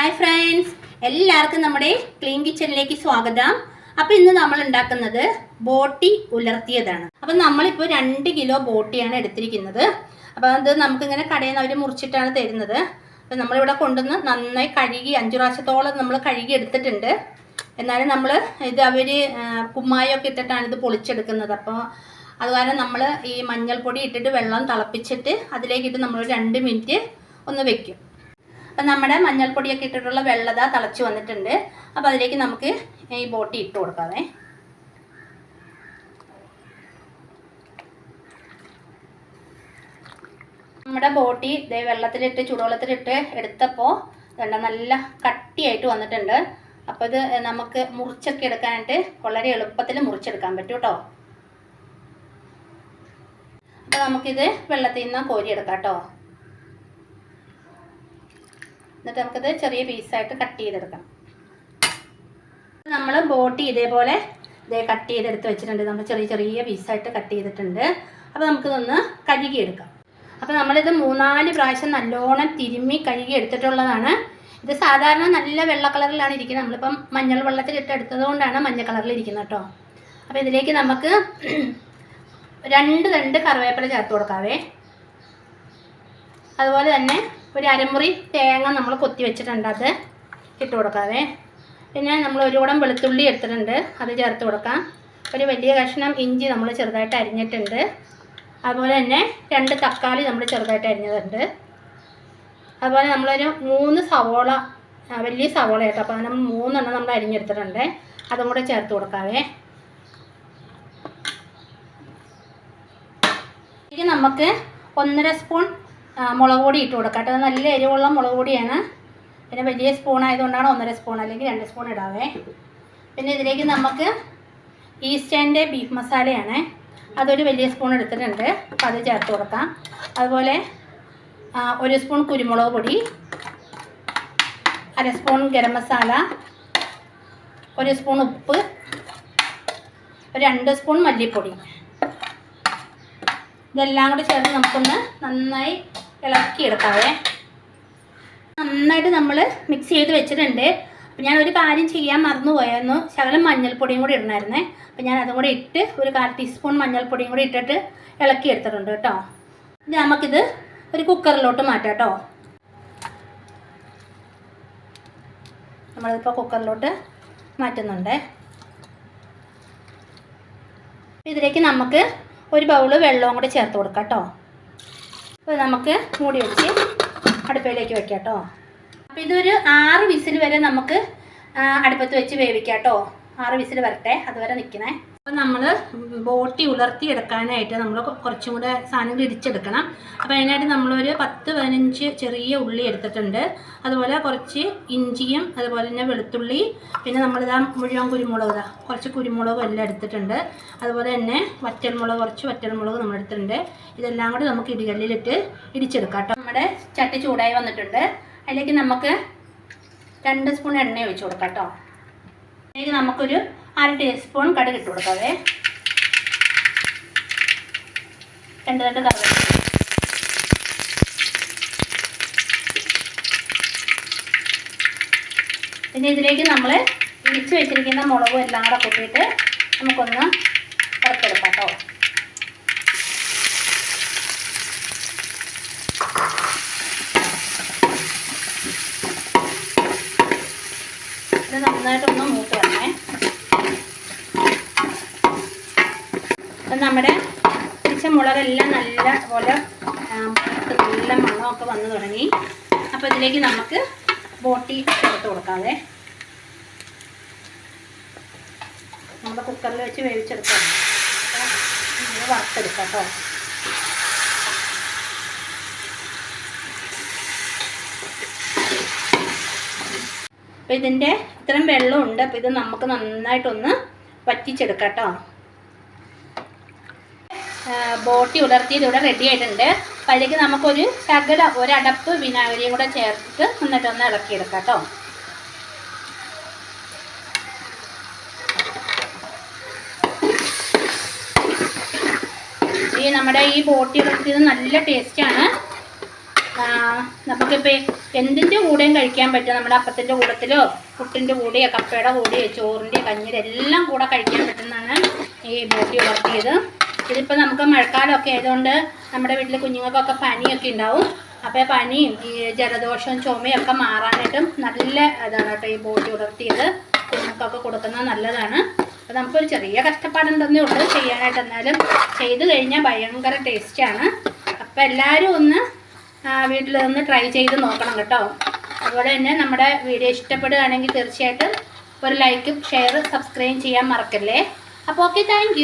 Hi friends എല്ലാവർക്കും നമ്മുടെ clean കിച്ചണിലേക്ക് സ്വാഗതം. അപ്പോൾ ഇന്ന് നമ്മൾ ഉണ്ടാക്കുന്നത് ബോട്ടി ഉലർത്തിയതാണ്. അപ്പം നമ്മളിപ്പോൾ രണ്ട് കിലോ ബോട്ടിയാണ് എടുത്തിരിക്കുന്നത്. അപ്പോൾ അത് നമുക്കിങ്ങനെ കടയിൽ നിന്ന് അവർ മുറിച്ചിട്ടാണ് തരുന്നത്. അപ്പം നമ്മളിവിടെ കൊണ്ടുവന്ന് നന്നായി കഴുകി അഞ്ചു പ്രാവശ്യത്തോളം നമ്മൾ കഴുകി എടുത്തിട്ടുണ്ട്. എന്നാലും നമ്മൾ ഇത് അവർ കുമ്മായൊക്കെ ഇട്ടിട്ടാണ് ഇത് പൊളിച്ചെടുക്കുന്നത്. അപ്പോൾ അത് കാരണം നമ്മൾ ഈ മഞ്ഞൾപ്പൊടി ഇട്ടിട്ട് വെള്ളം തിളപ്പിച്ചിട്ട് അതിലേക്കിട്ട് നമ്മൾ രണ്ട് മിനിറ്റ് ഒന്ന് വെക്കും. അപ്പം നമ്മുടെ മഞ്ഞൾപ്പൊടിയൊക്കെ ഇട്ടിട്ടുള്ള വെള്ളത തിളച്ച് വന്നിട്ടുണ്ട്. അപ്പോൾ അതിലേക്ക് നമുക്ക് ഈ ബോട്ടി ഇട്ട് കൊടുക്കാവേ. നമ്മുടെ ബോട്ടി ഇതേ വെള്ളത്തിലിട്ട് ചൂടുവെള്ളത്തിലിട്ട് എടുത്തപ്പോൾ വേണ്ട നല്ല കട്ടിയായിട്ട് വന്നിട്ടുണ്ട്. അപ്പോൾ ഇത് നമുക്ക് മുറിച്ചൊക്കെ എടുക്കാനായിട്ട് വളരെ എളുപ്പത്തിൽ മുറിച്ചെടുക്കാൻ പറ്റും കേട്ടോ അപ്പോൾ നമുക്കിത് വെള്ളത്തിൽ നിന്ന് കോരിയെടുക്കാം കേട്ടോ എന്നിട്ട് നമുക്കത് ചെറിയ പീസായിട്ട് കട്ട് ചെയ്തെടുക്കാം നമ്മൾ ബോട്ടി ഇതേപോലെ ഇതേ കട്ട് ചെയ്തെടുത്ത് വെച്ചിട്ടുണ്ട്. നമ്മൾ ചെറിയ ചെറിയ പീസായിട്ട് കട്ട് ചെയ്തിട്ടുണ്ട്. അപ്പോൾ നമുക്കിതൊന്ന് കഴുകിയെടുക്കാം. അപ്പോൾ നമ്മളിത് മൂന്നാൽ പ്രാവശ്യം നല്ലോണം തിരുമ്മി കഴുകി എടുത്തിട്ടുള്ളതാണ് ഇത് സാധാരണ നല്ല വെള്ള കളറിലാണ് ഇരിക്കുന്നത്. നമ്മളിപ്പം മഞ്ഞൾ വെള്ളത്തിലിട്ട് എടുത്തത് കൊണ്ടാണ് മഞ്ഞ കളറിൽ ഇരിക്കുന്നത് കേട്ടോ. അപ്പോൾ ഇതിലേക്ക് നമുക്ക് രണ്ട് രണ്ട് കറിവേപ്പില ചേർത്ത് കൊടുക്കാവേ. അതുപോലെ തന്നെ ഒരു അരമുറി തേങ്ങ നമ്മൾ കൊത്തി വെച്ചിട്ടുണ്ട് അത് ഇട്ട് കൊടുക്കാവേ. പിന്നെ നമ്മൾ ഒരു കൂടം വെളുത്തുള്ളി എടുത്തിട്ടുണ്ട് അത് ചേർത്ത് കൊടുക്കാം. ഒരു വലിയ കഷ്ണം ഇഞ്ചി നമ്മൾ ചെറുതായിട്ട് അരിഞ്ഞിട്ടുണ്ട്. അതുപോലെ തന്നെ രണ്ട് തക്കാളി നമ്മൾ ചെറുതായിട്ട് അരിഞ്ഞതുണ്ട് അതുപോലെ നമ്മളൊരു മൂന്ന് സവോള വലിയ സവോള കേട്ടോ. അപ്പോൾ നമ്മൾ മൂന്നെണ്ണം നമ്മൾ അരിഞ്ഞെടുത്തിട്ടുണ്ട്. അതും കൂടെ ചേർത്ത് കൊടുക്കാവേ. ഇനി നമുക്ക് ഒന്നര സ്പൂൺ മുളക് പൊടി ഇട്ട് കൊടുക്കാം കേട്ടോ. നല്ല എരിവുള്ള മുളക് പൊടിയാണ്. പിന്നെ വലിയ സ്പൂൺ ആയതുകൊണ്ടാണ് ഒന്നര സ്പൂൺ അല്ലെങ്കിൽ രണ്ട് സ്പൂൺ ഇടാവേ. പിന്നെ ഇതിലേക്ക് നമുക്ക് ഈസ്റ്റേന്റെ ബീഫ് മസാലയാണ് അതൊരു വലിയ സ്പൂൺ എടുത്തിട്ടുണ്ട്. അപ്പം അത് ചേർത്ത് കൊടുക്കാം. അതുപോലെ ഒരു സ്പൂൺ കുരുമുളക് പൊടി അര സ്പൂൺ ഗരം മസാല ഒരു സ്പൂൺ ഉപ്പ് രണ്ട് സ്പൂൺ മല്ലിപ്പൊടി. ഇതെല്ലാം കൂടി ചേർത്ത് നമുക്കൊന്ന് നന്നായി ഇളക്കിയെടുക്കാവേ നന്നായിട്ട് നമ്മൾ മിക്സ് ചെയ്ത് വെച്ചിട്ടുണ്ട്. അപ്പം ഞാൻ ഒരു കാര്യം ചെയ്യാൻ മറന്നുപോയായിരുന്നു. ശകലം മഞ്ഞൾപ്പൊടിയും കൂടി ഇടണമായിരുന്നേ അപ്പം ഞാൻ അതും കൂടി ഇട്ട് ഒരു കാൽ ടീസ്പൂൺ മഞ്ഞൾപ്പൊടിയും കൂടി ഇട്ടിട്ട് ഇളക്കി എടുത്തിട്ടുണ്ട് കേട്ടോ ഇനി നമുക്കിത് ഒരു കുക്കറിലോട്ട് മാറ്റാം കേട്ടോ നമ്മളിപ്പോൾ കുക്കറിലോട്ട് മാറ്റുന്നുണ്ട്. ഇതിലേക്ക് നമുക്ക് ഒരു ബൗൾ വെള്ളവും കൂടി ചേർത്ത് കൊടുക്കാം കേട്ടോ അപ്പോൾ നമുക്ക് മൂടി വെച്ച് അടുപ്പയിലേക്ക് വെക്കാം കേട്ടോ. അപ്പോൾ ഇതൊരു ആറ് വിസിൽ വരെ നമുക്ക് അടുപ്പത്ത് വെച്ച് വേവിക്കാം കേട്ടോ. ആറ് വിസിൽ വരട്ടെ അതുവരെ നിൽക്കണേ. അപ്പോൾ നമ്മൾ ബോട്ടി ഉലർത്തി എടുക്കാനായിട്ട് നമ്മൾ കുറച്ചും കൂടെ സാധനങ്ങൾ ഇടിച്ചെടുക്കണം. അപ്പോൾ അതിനായിട്ട് നമ്മളൊരു പത്ത് പതിനഞ്ച് ചെറിയ ഉള്ളി എടുത്തിട്ടുണ്ട്. അതുപോലെ കുറച്ച് ഇഞ്ചിയും അതുപോലെ തന്നെ വെളുത്തുള്ളി പിന്നെ നമ്മളിതാ മുഴുവൻ കുരുമുളക് കുറച്ച് കുരുമുളകും എല്ലാം എടുത്തിട്ടുണ്ട്. അതുപോലെ തന്നെ വറ്റൽമുളക് കുറച്ച് വറ്റൽമുളക് നമ്മൾ എടുത്തിട്ടുണ്ട്. ഇതെല്ലാം കൂടി നമുക്ക് ഇടികല്ലിലിട്ട് ഇടിച്ചെടുക്കാം നമ്മുടെ ചട്ടി ചൂടായി വന്നിട്ടുണ്ട്. അതിലേക്ക് നമുക്ക് രണ്ട് സ്പൂൺ എണ്ണ ഒഴിച്ചു കൊടുക്കാം കേട്ടോ. അതിലേക്ക് നമുക്കൊരു അര ടീസ്പൂൺ കടുക് ഇട്ട് കൊടുക്കാവേ. രണ്ട് രണ്ട് കറിവേപ്പില പിന്നെ ഇതിലേക്ക് നമ്മൾ ഇടിച്ച് വെച്ചിരിക്കുന്ന മുളകും എല്ലാം കൂടെ കൂട്ടിയിട്ട് നമുക്കൊന്ന് വറുത്തെടുക്കാം കേട്ടോ. ഇത് നന്നായിട്ടൊന്ന് മൂത്ത് വരണേ അപ്പം നമ്മുടെ പിടിച്ച മുളകെല്ലാം നല്ല പോലെ നല്ല മണമൊക്കെ വന്നു തുടങ്ങി. അപ്പോൾ ഇതിലേക്ക് നമുക്ക് ബോട്ടി ചേർത്ത് കൊടുക്കാതെ നമ്മുടെ കുക്കറിൽ വെച്ച് വേവിച്ചെടുക്കാം. നമ്മൾ വറുത്തെടുക്കാം കേട്ടോ അപ്പോൾ ഇതിന്റെ ഇത്രയും വെള്ളമുണ്ട്. അപ്പോൾ ഇത് നമുക്ക് നന്നായിട്ടൊന്ന് വറ്റിച്ചെടുക്കാം കേട്ടോ ബോട്ടി ഉലർത്തിയത് ഇവിടെ റെഡി ആയിട്ടുണ്ട്. അപ്പോൾ അതിലേക്ക് നമുക്കൊരു ശകല ഒരടപ്പ് വിനാഗിരിയും കൂടെ ചേർത്തിട്ട് എന്നിട്ടൊന്ന് ഇളക്കിയെടുക്കാം കേട്ടോ. ഈ നമ്മുടെ ഈ ബോട്ടി ഉലർത്തിയത് നല്ല ടേസ്റ്റാണ് നമുക്കിപ്പോൾ എന്തിന്റെ കൂടെയും കഴിക്കാൻ പറ്റും. നമ്മുടെ അപ്പത്തിന്റെ കൂടത്തിലോ പുട്ടിന്റെ കൂടെയോ കപ്പയുടെ കൂടെയോ ചോറിന്റെ കഞ്ഞിയുടെ എല്ലാം കൂടെ കഴിക്കാൻ പറ്റുന്നതാണ് ഈ ബോട്ടി വളർത്തിയത് ഇതിപ്പോൾ നമുക്ക് മഴക്കാലമൊക്കെ ആയതുകൊണ്ട് നമ്മുടെ വീട്ടിൽ കുഞ്ഞുങ്ങൾക്കൊക്കെ പനിയൊക്കെ ഉണ്ടാവും. അപ്പോൾ പനിയും ഈ ജലദോഷവും ചുമയും ഒക്കെ മാറാനായിട്ടും നല്ല ഇതാണ് കേട്ടോ ഈ ബോട്ടി ഉലർത്തിയത് കുഞ്ഞുങ്ങൾക്കൊക്കെ കൊടുക്കുന്നത് നല്ലതാണ്. അപ്പോൾ നമുക്കൊരു ചെറിയ കഷ്ടപ്പാടുണ്ടെന്നേ ഉള്ളൂ. ചെയ്യാനായിട്ട് എന്നാലും ചെയ്ത് കഴിഞ്ഞാൽ ഭയങ്കര ടേസ്റ്റാണ് അപ്പോൾ എല്ലാവരും ഒന്ന് വീട്ടിൽ നിന്ന് ട്രൈ ചെയ്ത് നോക്കണം കേട്ടോ. അതുപോലെ തന്നെ നമ്മുടെ വീഡിയോ ഇഷ്ടപ്പെടുകയാണെങ്കിൽ തീർച്ചയായിട്ടും ഒരു ലൈക്കും ഷെയറും സബ്സ്ക്രൈബ് ചെയ്യാൻ മറക്കല്ലേ? അപ്പോൾ ഓക്കെ താങ്ക്